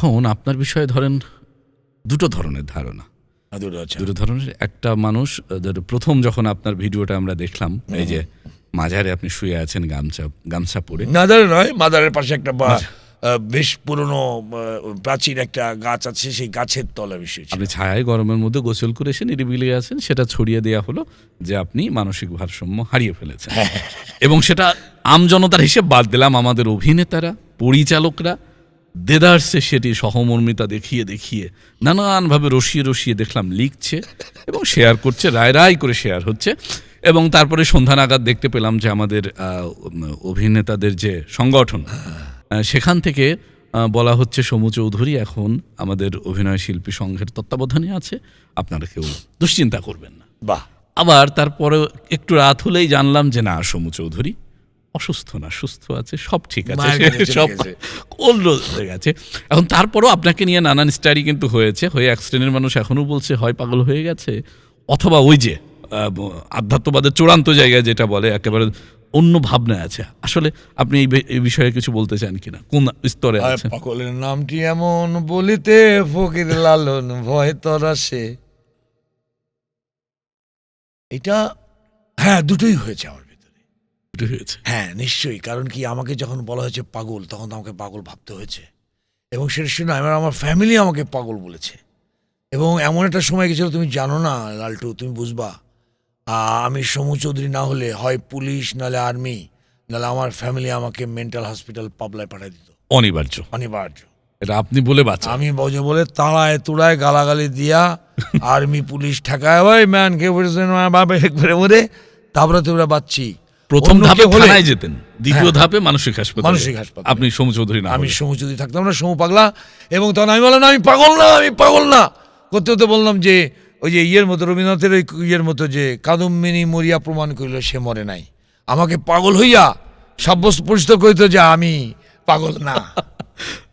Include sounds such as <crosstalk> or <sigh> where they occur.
এখন আপনার বিষয়ে ধরেন দুটো ধরনের ধারণা। দুটো ধরনের একটা মানুষ প্রথম যখন আপনার ভিডিওটা আমরা দেখলাম এই যে মাঝারে আপনি শুয়ে আছেন গামছা গামছা পরে। নাদারে নয় মাদারের পাশে একটা বা বেশ পুরনো প্রাচীন একটা গাছ আছে সেই গাছের তলা বিষয় আপনি ছায়ায় গরমের মধ্যে গোসল করে এসে নিরিবিলি আছেন সেটা ছড়িয়ে দেওয়া হলো যে আপনি মানসিক ভারসাম্য হারিয়ে ফেলেছেন। <laughs> এবং সেটা আমজনতার হিসেব বাদ দিলাম আমাদের অভিনেতারা পরিচালকরা দেদারসে সেটি সহমর্মিতা দেখিয়ে দেখিয়ে নানানভাবে রসিয়ে রসিয়ে দেখলাম লিখছে এবং শেয়ার করছে রায় রায় করে শেয়ার হচ্ছে এবং তারপরে সন্ধ্যা নাগাদ দেখতে পেলাম যে আমাদের অভিনেতাদের যে সংগঠন সেখান থেকে বলা হচ্ছে সমু চৌধুরী এখন আমাদের অভিনয় শিল্পী সংঘের তত্ত্বাবধানে আছে। আপনারা কেউ দুশ্চিন্তা করবেন না। বাহ। আবার তারপরে একটু রাত হলেই জানলাম যে না সমু চৌধুরী অসুস্থ না সুস্থ আছে সব ঠিক আছে। সব। অন্য হয়ে গেছে। এখন তারপরও আপনাকে নিয়ে নানান স্টাডি কিন্তু হয়েছে হয়ে এক শ্রেণির মানুষ এখনও বলছে হয় পাগল হয়ে গেছে। অথবা ওই যে আধ্যাত্মবাদের চূড়ান্ত জায়গায় যেটা বলে একেবারে অন্য ভাবনা আছে। আসলে আপনি এই এই বিষয়ে কিছু বলতে চান কিনা? কোন স্তরে আছে পাগলের নামটি এমন বলিতে ফকির লালন ভয় তরাসে এটা হ্যাঁ দুটোই হয়েছে আমার এটা হয়েছে। হ্যাঁ নিশ্চয়ই। কারণ কি আমাকে যখন বলা হয়েছে পাগল তখন তো আমাকে পাগল ভাবতে হয়েছে। এবং সেটা শুনে আমার আমার ফ্যামিলি আমাকে পাগল বলেছে। এবং এমন একটা সময় গেছিল তুমি জানো না লালটু তুমি বুঝবা আমি সমু চৌধুরী না হলে হয় পুলিশ নাহলে আর্মি নাহলে আমার ফ্যামিলি আমাকে মেন্টাল হসপিটাল পাবলায় পাঠিয়ে দিত। অনিবার্য। অনিবার্য। এটা আপনি বলে বাঁচা। আমি বজে বলে তাড়ায় তুড়ায় গালাগালি দিয়া <laughs> আর্মি পুলিশ ঠেকায় ওই ম্যান কে বলেছেন বাবা তারপরে তোমরা বাচ্চি প্রথম ধাপে থানায় যেতেন দ্বিতীয় ধাপে মানসিক হাসপাতাল। মানসিক হাসপাতালে। আপনি সমু চৌধুরী না আমি। সমু যদি থাকতাম না সমু পাগলা। এবং তখন আমি বললাম আমি পাগল না আমি পাগল না। করতে করতে বললাম যে ওই যে ইয়ের মতো রবীন্দ্রনাথের ওই ইয়ের মতো যে কাদম্বিনী মরিয়া প্রমাণ করিল সে মরে নাই। আমাকে পাগল হইয়া সাব্যস্ত পরিচিত করিত যে আমি পাগল না। <laughs>